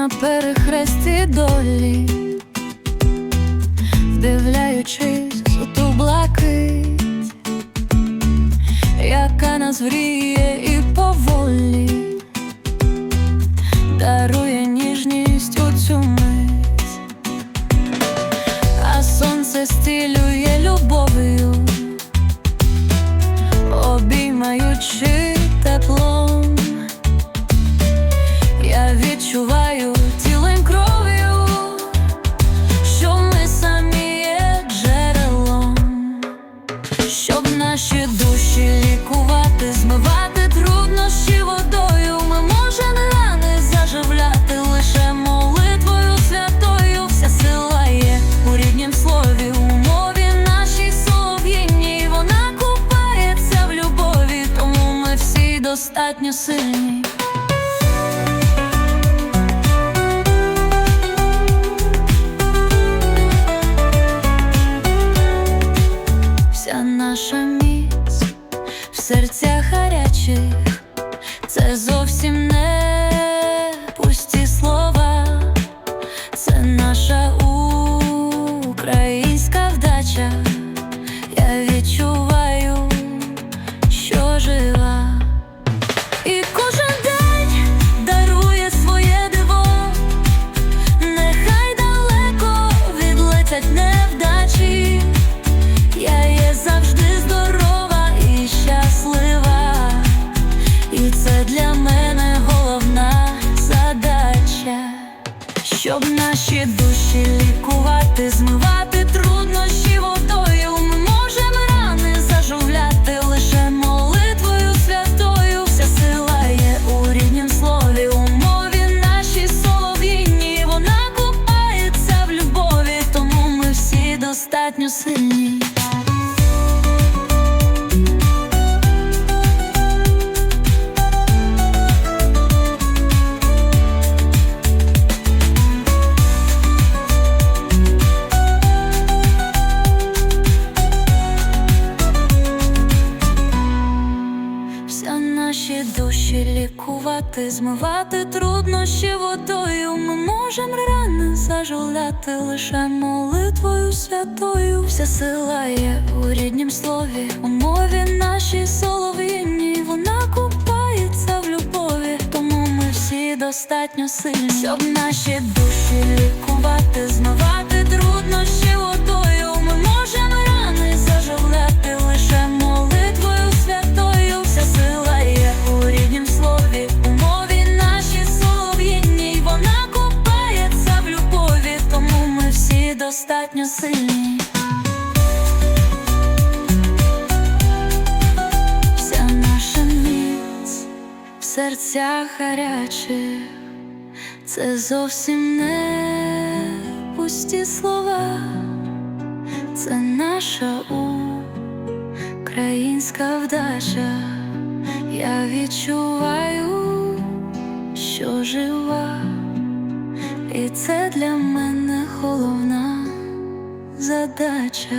на перехресті долі, вдивляючись у ту блакить, яка нас гріє і поволі, дарує ніжність у цю мить, а сонце стілює достатньо сильні. Вся наша міць в серцях гарячих, це зовсім не пусті слова, це наша українська вдача. Я відчуваю, щоб наші душі лікувати, змивати труднощі водою. Ми можемо рани заживляти лише молитвою святою. Вся сила є у ріднім слові, у мові нашій солов'їні Вона купається в любові, тому ми всі достатньо сильні. Наші душі лікувати, змивати труднощі водою. Ми можемо рани заживляти лише молитвою святою. Вся сила є у ріднім слові, у мові нашій солов'їній. Вона купається в любові, тому ми всі достатньо сильні, щоб наші душі лікувати, змивати достатньо сильні. Вся наша міць в серцях гарячих, це зовсім не пусті слова, це наша українська вдача. Я відчуваю, що жива, і це для мене головна задача.